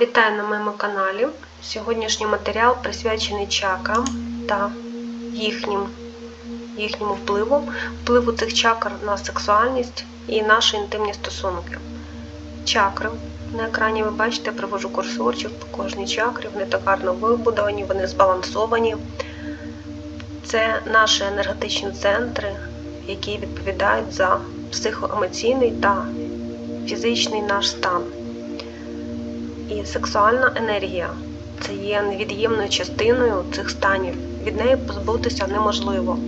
Вітаю на моєму каналі. Сьогоднішній матеріал присвячений чакрам та їхнім, їхньому впливу, впливу цих чакр на сексуальність і наші інтимні стосунки. Чакри на екрані ви бачите, я привожу курсорчик по кожній чакрі, вони так гарно вибудовані, вони збалансовані. Це наші енергетичні центри, які відповідають за психоемоційний та фізичний наш стан. І сексуальна енергія це є невід'ємною частиною цих станів. Від неї позбутися неможливо.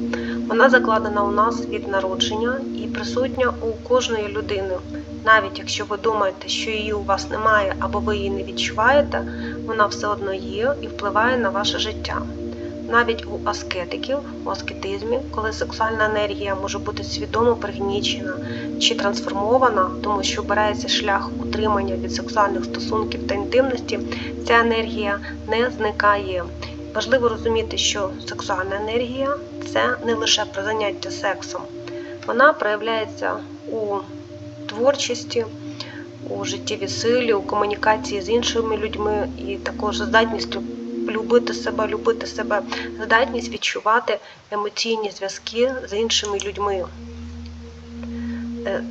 Вона закладена у нас від народження і присутня у кожної людини. Навіть якщо ви думаєте, що її у вас немає або ви її не відчуваєте, вона все одно є і впливає на ваше життя. Навіть у аскетиків, у аскетизмі, коли сексуальна енергія може бути свідомо пригнічена чи трансформована, тому що обирається шлях утримання від сексуальних стосунків та інтимності, ця енергія не зникає. Важливо розуміти, що сексуальна енергія це не лише про заняття сексом, вона проявляється у творчості, у життєвій силі, у комунікації з іншими людьми і також здатністю любити себе, любити себе, здатність відчувати емоційні зв'язки з іншими людьми. Е,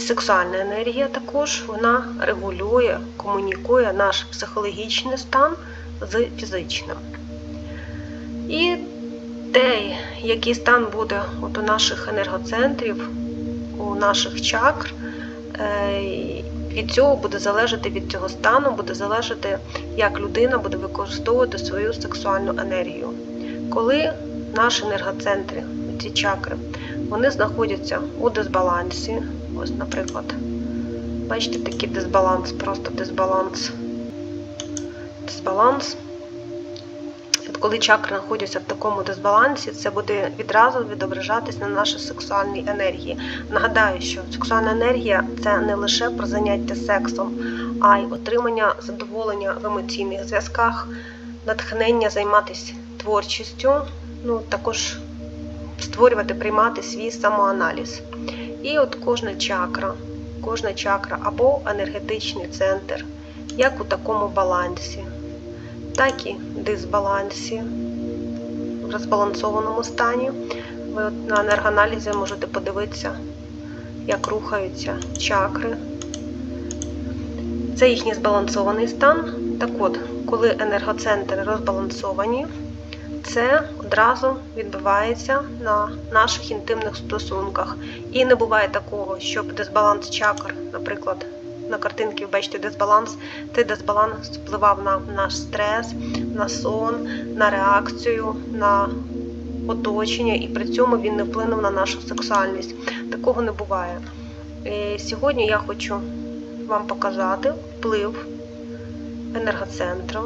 Сексуальна енергія також вона регулює, комунікує наш психологічний стан з фізичним. І те, який стан буде от у наших енергоцентрів, у наших чакр, е, від цього буде залежати від цього стану, буде залежати, як людина буде використовувати свою сексуальну енергію. Коли наші енергоцентри, ці чакри, вони знаходяться у дисбалансі, ось, наприклад, бачите, такий дисбаланс, просто дисбаланс. Дисбаланс. Коли чакри знаходяться в такому дисбалансі, це буде відразу відображатись на нашій сексуальній енергії. Нагадаю, що сексуальна енергія це не лише про заняття сексом, а й отримання задоволення в емоційних зв'язках, натхнення займатися творчістю, ну також створювати, приймати свій самоаналіз. І от кожна чакра, кожна чакра або енергетичний центр, як у такому балансі так і дисбалансі, в розбалансованому стані. Ви на енергоаналізі можете подивитися, як рухаються чакри. Це їхній збалансований стан. Так от, коли енергоцентри розбалансовані, це одразу відбувається на наших інтимних стосунках. І не буває такого, щоб дисбаланс чакр, наприклад, на картинці бачите дисбаланс. Цей дисбаланс впливав на наш стрес, на сон, на реакцію, на оточення, і при цьому він не вплинув на нашу сексуальність. Такого не буває. І сьогодні я хочу вам показати вплив енергоцентру.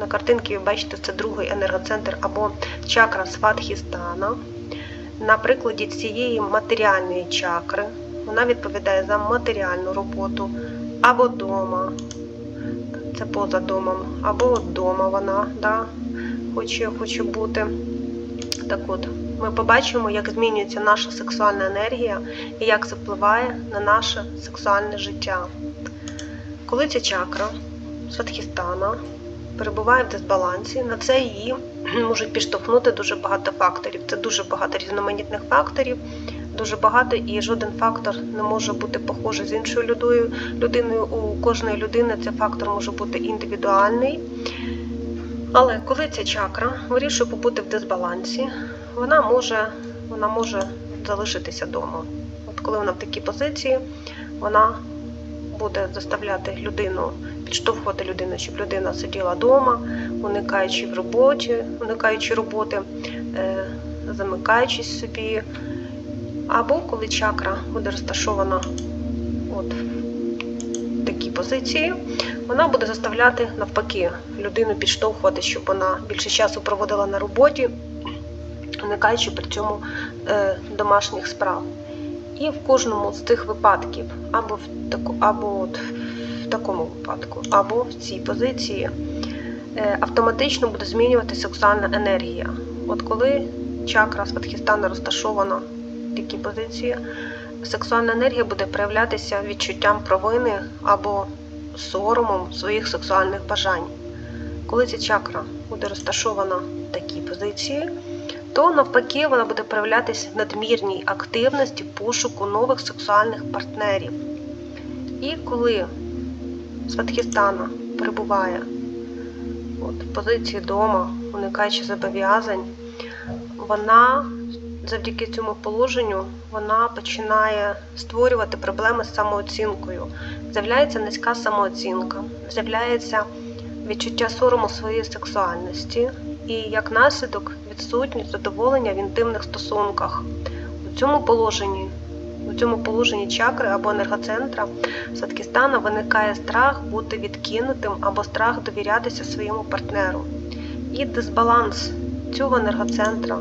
На картинці ви бачите, це другий енергоцентр або чакра Сватхістана. На прикладі цієї матеріальної чакри. Вона відповідає за матеріальну роботу або вдома, це поза домом, або вдома вона да, хоче, хоче бути. Так от, ми побачимо, як змінюється наша сексуальна енергія і як це впливає на наше сексуальне життя. Коли ця чакра Сватхістана перебуває в дисбалансі, на це її можуть підштовхнути дуже багато факторів. Це дуже багато різноманітних факторів дуже багато, і жоден фактор не може бути похожий з іншою людиною. людиною. У кожної людини цей фактор може бути індивідуальний. Але коли ця чакра вирішує побути в дисбалансі, вона може вона може залишитися вдома. От коли вона в такій позиції, вона буде заставляти людину, підштовхувати людину, щоб людина сиділа вдома, уникаючи в роботі, уникаючи роботи, е, замикаючись собі. Або коли чакра буде розташована от в такій позиції, вона буде заставляти навпаки людину підштовхувати, щоб вона більше часу проводила на роботі, уникаючи при цьому е, домашніх справ. І в кожному з цих випадків, або в таку, або от в такому випадку, або в цій позиції, е, автоматично буде змінювати сексуальна енергія. От коли чакра Сватхістана розташована такій позиції, сексуальна енергія буде проявлятися відчуттям провини або соромом своїх сексуальних бажань. Коли ця чакра буде розташована в такій позиції, то навпаки вона буде проявлятися в надмірній активності пошуку нових сексуальних партнерів. І коли Сватхістана перебуває в позиції дома, уникаючи зобов'язань, вона завдяки цьому положенню вона починає створювати проблеми з самооцінкою. З'являється низька самооцінка, з'являється відчуття сорому своєї сексуальності і як наслідок відсутність задоволення в інтимних стосунках. У цьому положенні, у цьому положенні чакри або енергоцентра Садкістана виникає страх бути відкинутим або страх довірятися своєму партнеру. І дисбаланс цього енергоцентра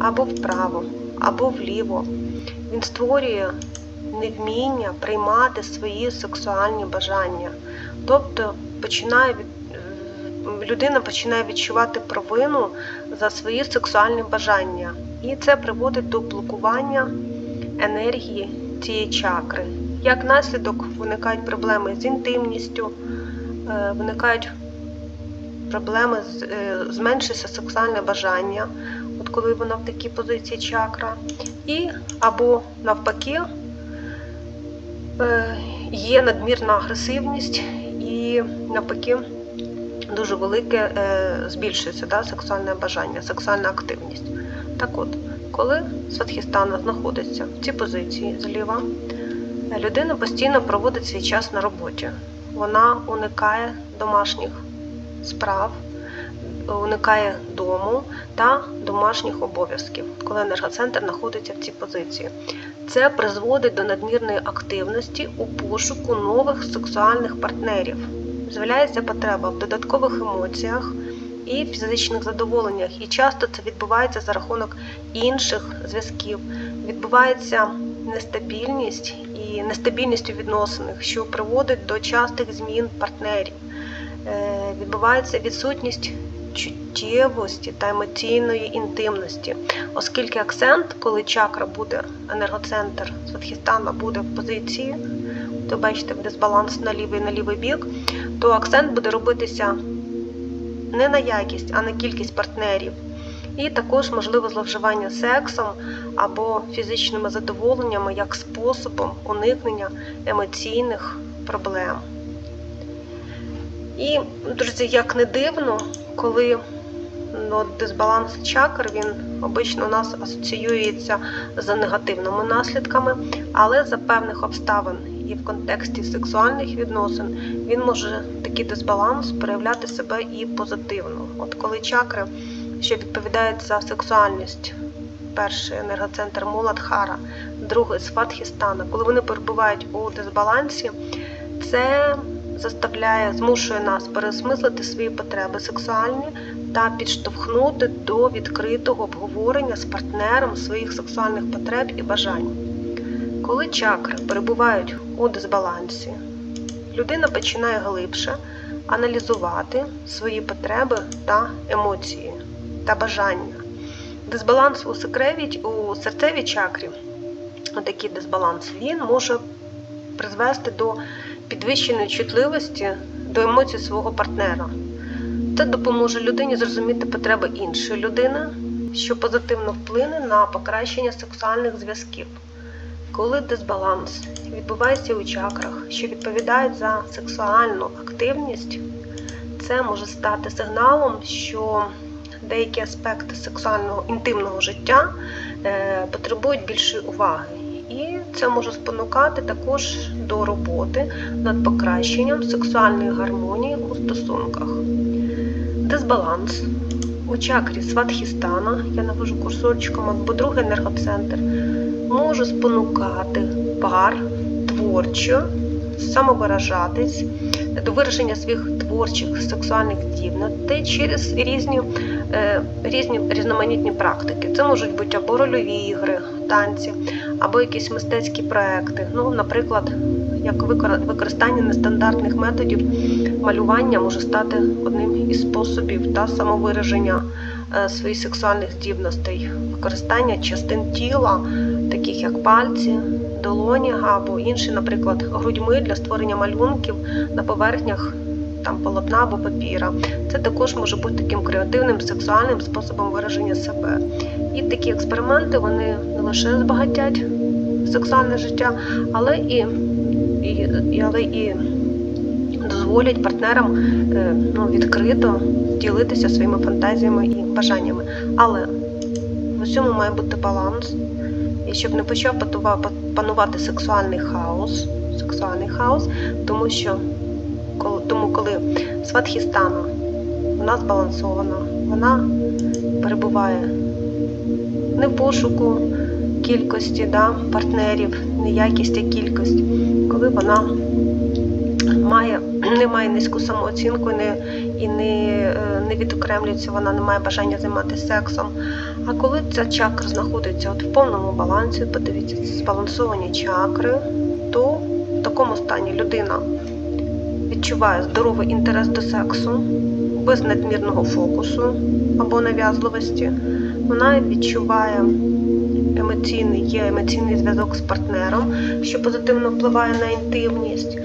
або вправо, або вліво. Він створює невміння приймати свої сексуальні бажання. Тобто починає від... е, людина починає відчувати провину за свої сексуальні бажання. І це приводить до блокування енергії цієї чакри. Як наслідок виникають проблеми з інтимністю, е, виникають проблеми з е, зменшується сексуальне бажання, коли вона в такій позиції чакра, і або навпаки е, є надмірна агресивність і навпаки дуже велике е, збільшується да, сексуальне бажання, сексуальна активність. Так от, коли Сватхістана знаходиться в цій позиції зліва, людина постійно проводить свій час на роботі. Вона уникає домашніх справ, уникає дому та домашніх обов'язків, коли енергоцентр знаходиться в цій позиції. Це призводить до надмірної активності у пошуку нових сексуальних партнерів. З'являється потреба в додаткових емоціях і фізичних задоволеннях, і часто це відбувається за рахунок інших зв'язків. Відбувається нестабільність і нестабільність у відносинах, що приводить до частих змін партнерів. Е, Відбувається відсутність чуттєвості та емоційної інтимності, оскільки акцент, коли чакра буде, енергоцентр Сватхістана буде в позиції, то бачите, дисбаланс на лівий на лівий бік, то акцент буде робитися не на якість, а на кількість партнерів. І також можливо зловживання сексом або фізичними задоволеннями як способом уникнення емоційних проблем. І, друзі, як не дивно, коли ну, дисбаланс чакр, він обично у нас асоціюється з негативними наслідками, але за певних обставин і в контексті сексуальних відносин він може такий дисбаланс проявляти себе і позитивно. От коли чакри, що відповідають за сексуальність, перший енергоцентр Муладхара, другий Сватхістана, коли вони перебувають у дисбалансі, це заставляє, змушує нас переосмислити свої потреби сексуальні та підштовхнути до відкритого обговорення з партнером своїх сексуальних потреб і бажань. Коли чакри перебувають у дисбалансі, людина починає глибше аналізувати свої потреби та емоції та бажання. Дисбаланс у секреві, у серцевій чакрі, такий дисбаланс, він може призвести до підвищеної чутливості до емоцій свого партнера. Це допоможе людині зрозуміти потреби іншої людини, що позитивно вплине на покращення сексуальних зв'язків. Коли дисбаланс відбувається у чакрах, що відповідають за сексуальну активність, це може стати сигналом, що деякі аспекти сексуального інтимного життя е, потребують більшої уваги. Це може спонукати також до роботи над покращенням сексуальної гармонії у стосунках. Дисбаланс у чакрі Сватхістана, я навожу курсорчиком, або другий енергоцентр, може спонукати пар творчо самовиражатись до вираження своїх творчих сексуальних здібностей через різні е, різні різноманітні практики. Це можуть бути або рольові ігри, танці, або якісь мистецькі проекти. Ну, наприклад, як використання нестандартних методів малювання може стати одним із способів та самовираження е, своїх сексуальних здібностей, використання частин тіла, таких як пальці, долоні або інші, наприклад, грудьми для створення малюнків на поверхнях там полотна або папіра. Це також може бути таким креативним, сексуальним способом вираження себе. І такі експерименти вони не лише збагатять сексуальне життя, але і, і, і, але і дозволять партнерам е, ну, відкрито ділитися своїми фантазіями і бажаннями. Але в усьому має бути баланс. І щоб не почав панувати сексуальний хаос, сексуальний хаос, тому що тому коли сватхістана вона збалансована, вона перебуває не в пошуку кількості да, партнерів, не якість, а кількість, коли вона має, не має низьку самооцінку не, і не, е, не відокремлюється, вона не має бажання займатися сексом. А коли ця чакра знаходиться от в повному балансі, подивіться, збалансовані чакри, то в такому стані людина відчуває здоровий інтерес до сексу, без надмірного фокусу або нав'язливості. Вона відчуває емоційний, є емоційний зв'язок з партнером, що позитивно впливає на інтимність.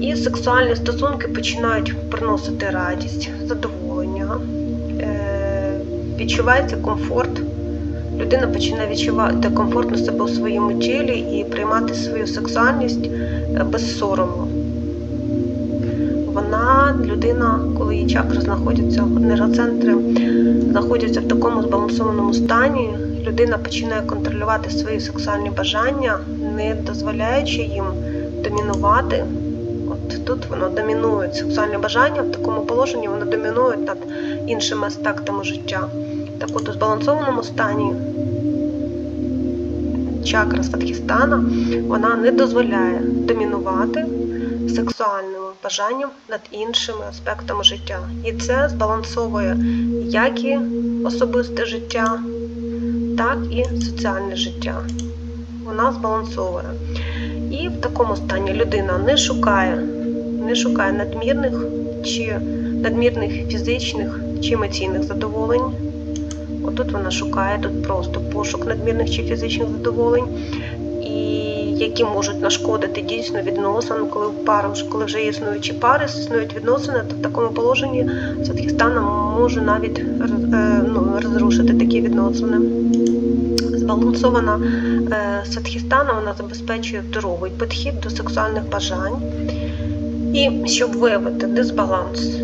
І сексуальні стосунки починають приносити радість, задоволення, е, відчувається комфорт. Людина починає відчувати комфортно себе у своєму тілі і приймати свою сексуальність е, без сорому. Вона, людина, коли її чакри знаходяться, енергоцентри знаходяться в такому збалансованому стані, людина починає контролювати свої сексуальні бажання, не дозволяючи їм домінувати. От тут воно домінує сексуальне бажання, в такому положенні воно домінує над іншими аспектами життя. Так от у збалансованому стані чакра Сватхістана вона не дозволяє домінувати сексуальним бажанням над іншими аспектами життя. І це збалансовує як і особисте життя, так і соціальне життя. Вона збалансовує. І в такому стані людина не шукає, не шукає надмірних чи надмірних фізичних чи емоційних задоволень. Отут вона шукає тут просто пошук надмірних чи фізичних задоволень, які можуть нашкодити дійсно відносинам, коли в коли вже існуючі пари, існують відносини, то в такому положенні Сватхістана може навіть е, ну, розрушити такі відносини. Збалансована е, Сватхістана вона забезпечує здоровий підхід до сексуальних бажань. І щоб виявити дисбаланс,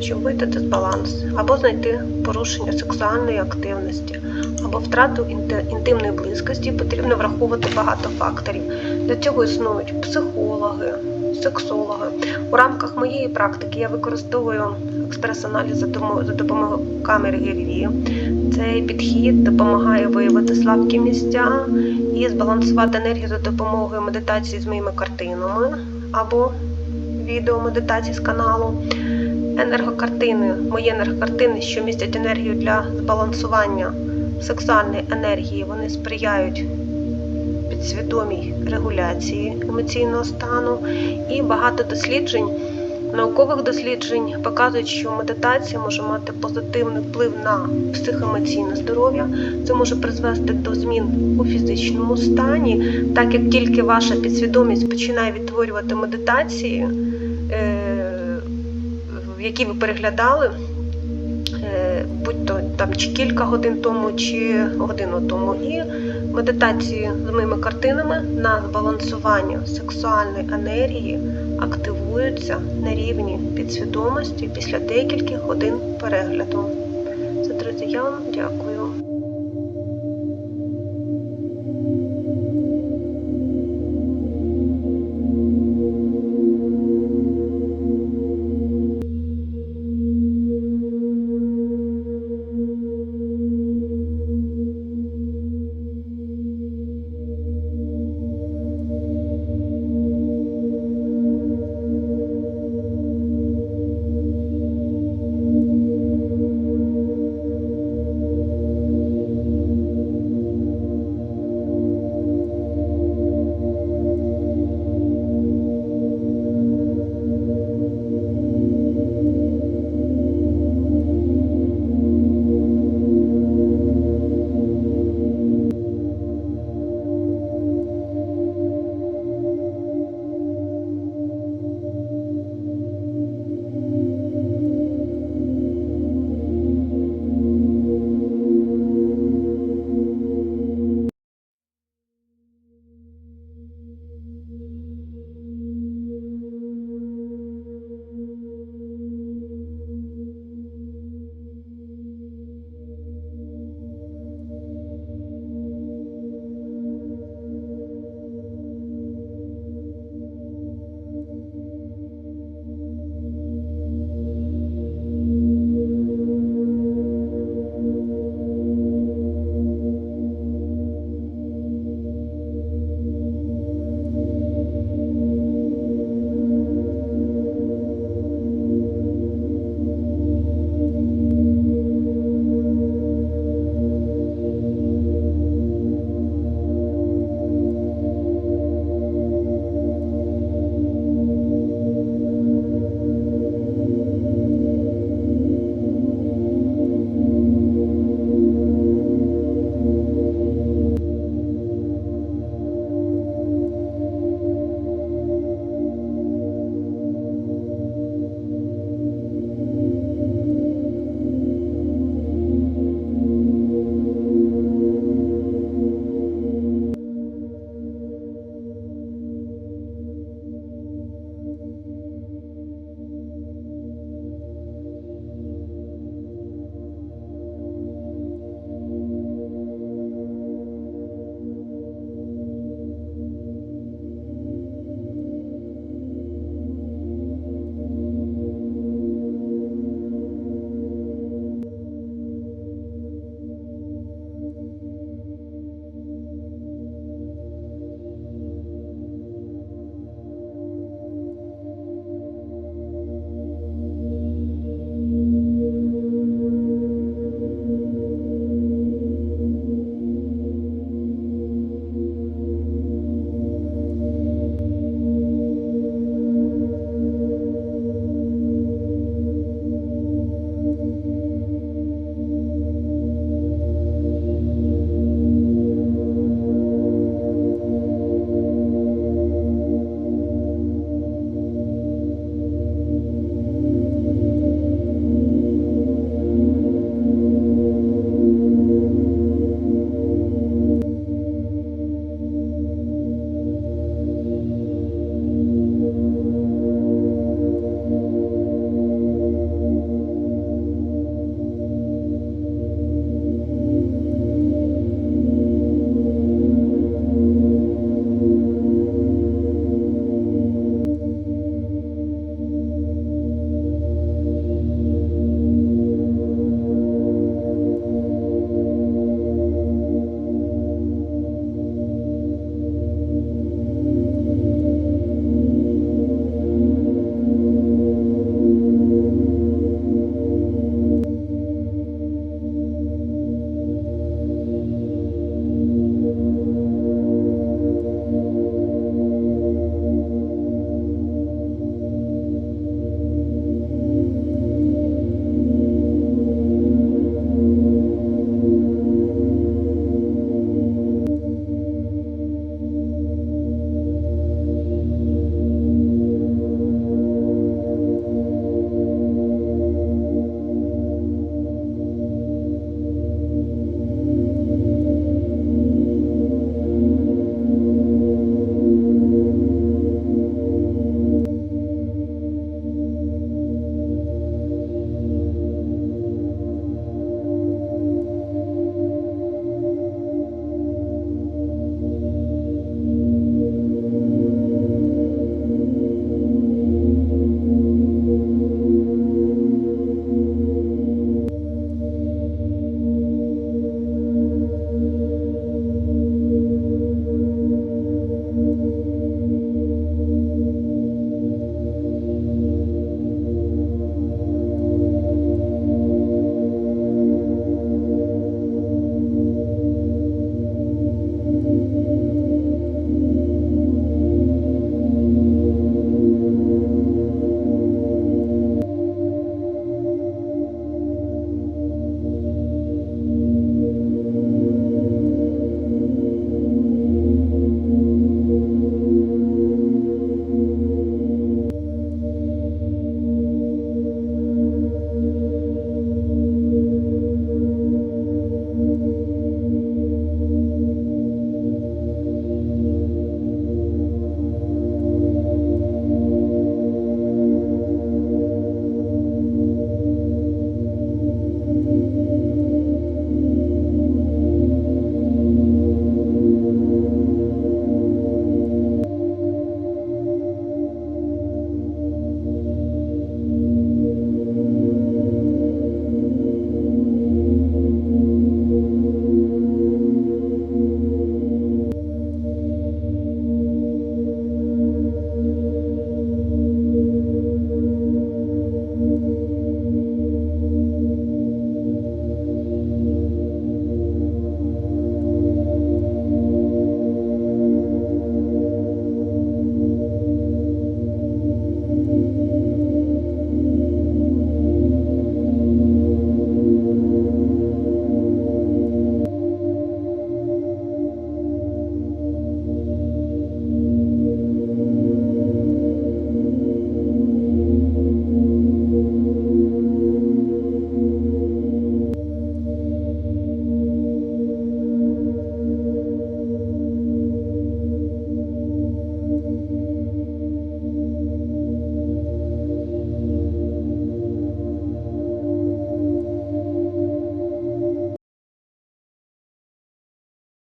щоб вийти дисбаланс, або знайти порушення сексуальної активності, або втрату інтимної близькості, потрібно враховувати багато факторів. Для цього існують психологи, сексологи. У рамках моєї практики я використовую експрес-аналіз за допомогою камери ГРВІ. Цей підхід допомагає виявити слабкі місця і збалансувати енергію за допомогою медитації з моїми картинами або відео медитації з каналу. Енергокартини, мої енергокартини, що містять енергію для збалансування сексуальної енергії, вони сприяють підсвідомій регуляції емоційного стану. І багато досліджень, наукових досліджень показують, що медитація може мати позитивний вплив на психоемоційне здоров'я. Це може призвести до змін у фізичному стані, так як тільки ваша підсвідомість починає відтворювати медитації. Які ви переглядали, е, будь то там чи кілька годин тому, чи годину тому, і медитації з моїми картинами на збалансування сексуальної енергії активуються на рівні підсвідомості після декількох годин перегляду. Це, друзі, я вам дякую.